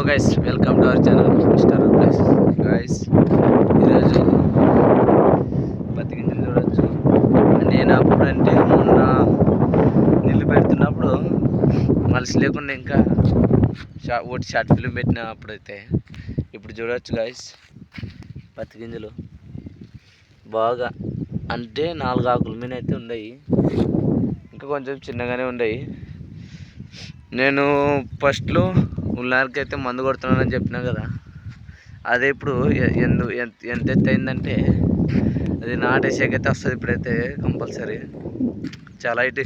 Hello guys welcome to our channel mister plus guys ఈరోజు పత్తి గింజలు చూడొచ్చు నేను అప్పుడంటే మొన్న నీళ్ళు పెడుతున్నప్పుడు మనిషి లేకుండా ఇంకా షా ఒకటి షార్ట్ ఫిల్మ్ పెట్టిన అప్పుడైతే. ఇప్పుడు చూడొచ్చు గైస్ పత్తి గింజలు బాగా అంటే నాలుగు ఆకుల మీద అయితే ఉన్నాయి. ఇంకా కొంచెం చిన్నగానే ఉన్నాయి. నేను ఫస్ట్లో ఉల్లారికి అయితే మందు కొడుతున్నానని చెప్పినా కదా. అదే ఇప్పుడు ఎందు ఎంత ఎంత ఎత్తు అయిందంటే అది నాటేసేకైతే వస్తుంది ఇప్పుడైతే కంపల్సరీ. చాలా ఇటు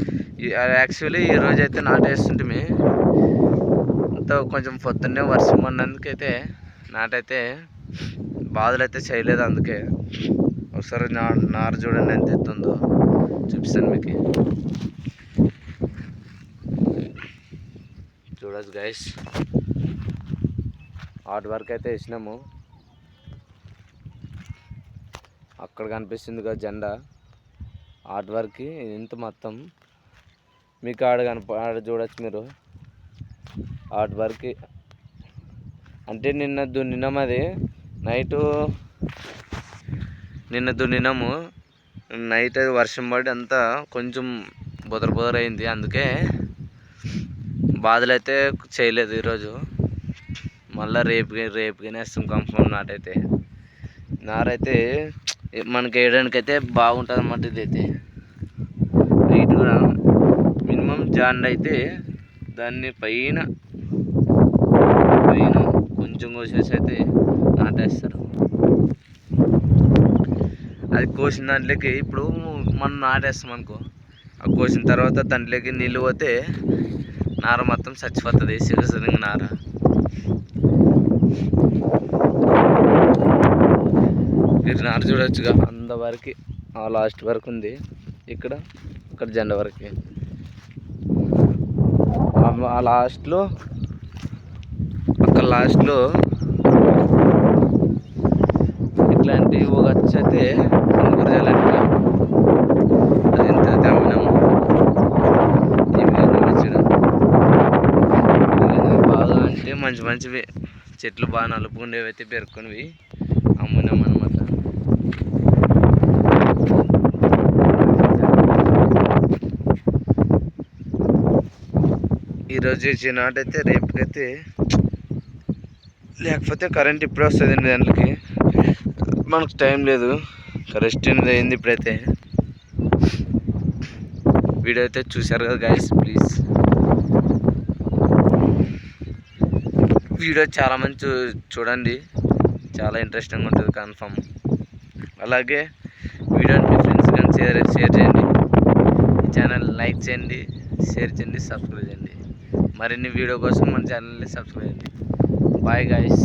యాక్చువల్లీ ఈరోజు అయితే నాటేస్తుంటే అంతా కొంచెం పొద్దున్నే వర్షం పడినందుకైతే నాటైతే బాధలు అయితే చేయలేదు అందుకే. ఒకసారి నా నారు చూడండి ఎంత ఎత్తుందో చూపిస్తాను మీకు. చూడచ్చు గైస్ హార్డ్ వర్క్ అయితే వేసినాము. అక్కడ కనిపిస్తుంది కదా జెండా. హార్డ్ వర్క్కి ఇంత మొత్తం. మీకు ఆడ కనప ఆడ చూడొచ్చు మీరు. Hard work. అంటే నిన్న దున్నినాం అది. నైటు నిన్న దున్నినాము. నైట్ అది వర్షం పడి అంతా కొంచెం బుదర బుదర అయింది. అందుకే బాధలు అయితే చేయలేదు ఈరోజు. మళ్ళీ రేపు రేపుగానే వేస్తాం కన్ఫర్మ్ నాటైతే. నారైతే మనకి వేయడానికి అయితే బాగుంటుంది అన్నమాట ఇదైతే. వెయిట్ కూడా మినిమం జాండ్ అయితే దాన్ని పైన పైన కొంచెం కోసేసి అయితే నాటేస్తారు. అది కోసిన దాంట్లోకి ఇప్పుడు మనం నాటేస్తాం అనుకో. ఆ కోసిన తర్వాత దాంట్లోకి నీళ్ళు పోతే నార మొత్తం చచ్చిపోతుంది సిరసరింగ్ నార. మీరు నార చూడొచ్చుగా. అంతవరకు ఆ లాస్ట్ వరకు ఉంది. ఇక్కడ ఇక్కడ జెండా వరకు. ఆ- లాస్ట్లో అక్కడ లాస్ట్లో ఇట్లాంటి ఒక వచ్చి అయితే బాగా మంచి మంచివి. చెట్లు బాగా నలుపుకుండేవి అయితే పెరుక్కునివి అమ్మునాం అనమాట ఈరోజు చేసే నాటైతే రేపుకైతే లేకపోతే కరెంట్ ఇప్పుడే వస్తుంది ఎనిమిది గంటలకి. మనకు టైం లేదు. కరెస్ట్ ఎనిమిది అయింది ఇప్పుడైతే. వీడియో అయితే చూశారు కదా గైస్ ప్లీజ్ వీడియో చాలామంది చూ చూడండి. చాలా ఇంట్రెస్టింగ్ ఉంటుంది కన్ఫర్మ్ అలాగే వీడియోని మీ ఫ్రెండ్స్ కానీ షేర్ షేర్ చేయండి. ఈ ఛానల్ లైక్ చేయండి షేర్ చేయండి సబ్స్క్రైబ్ చేయండి. మరిన్ని వీడియో కోసం మన ఛానల్ని సబ్స్క్రైబ్ చేయండి. Bye guys